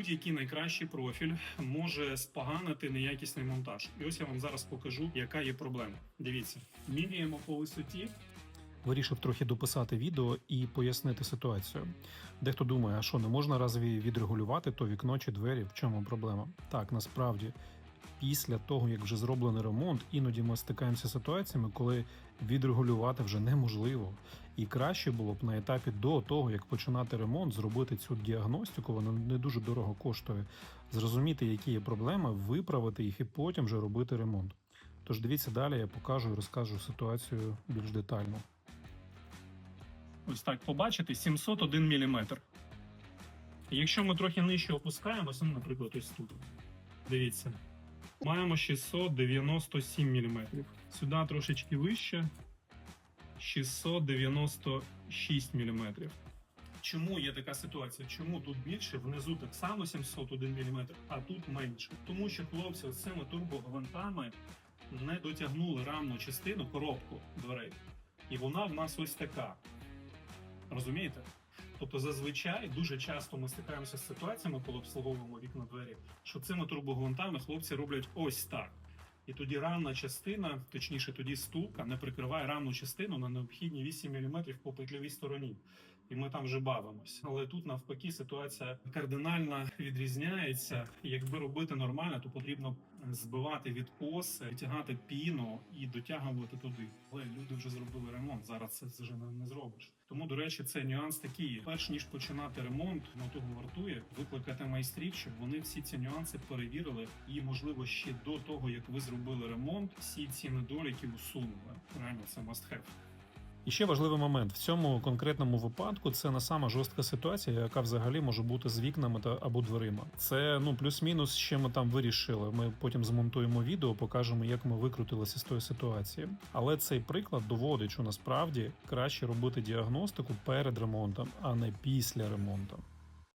Будь-який найкращий профіль може споганити неякісний монтаж. І ось я вам зараз покажу, яка є проблема. Дивіться, міряємо по висоті. Вирішив трохи дописати відео і пояснити ситуацію. Дехто думає, а що не можна разві відрегулювати то вікно чи двері? В чому проблема? Так, насправді, після того як вже зроблений ремонт, іноді ми стикаємося з ситуаціями, коли відрегулювати вже неможливо. І краще було б на етапі до того, як починати ремонт, зробити цю діагностику, вона не дуже дорого коштує. Зрозуміти, які є проблеми, виправити їх і потім вже робити ремонт. Тож дивіться далі, я покажу і розкажу ситуацію більш детально. Ось так побачите, 701 мм. Якщо ми трохи нижче опускаємося, ну, наприклад, ось тут. Дивіться. Маємо 697 мм. Сюди трошечки вище 696 мм. Чому є така ситуація? Чому тут більше, внизу так само 701 мм, а тут менше? Тому що хлопці з цими турбогвинтами не дотягнули рамну частину, коробку дверей. І вона в нас ось така. Розумієте? Тобто зазвичай дуже часто ми стикаємося з ситуаціями, коли обслуговуємо вікна двері, що цими турбогвинтами хлопці роблять ось так. І тоді рамна частина, точніше, тоді стулка, не прикриває рамну частину на необхідні 8 мм по петльовій стороні. І ми там вже бавимось. Але тут навпаки ситуація кардинально відрізняється. Якби робити нормально, то потрібно збивати відкос, витягати піну і дотягувати туди. Але люди вже зробили ремонт. Зараз це вже не зробиш. Тому, до речі, це нюанс такий. Перш ніж починати ремонт, на того вартує викликати майстрів, щоб вони всі ці нюанси перевірили. І можливо ще до того, як ви зробили ремонт, всі ці недоліки усунули. Реально, це must have. І ще важливий момент в цьому конкретному випадку це не сама жорстка ситуація, яка взагалі може бути з вікнами та або дверима. Це ну плюс-мінус, що ми там вирішили. Ми потім змонтуємо відео, покажемо, як ми викрутилися з тої ситуації. Але цей приклад доводить, що насправді краще робити діагностику перед ремонтом, а не після ремонту.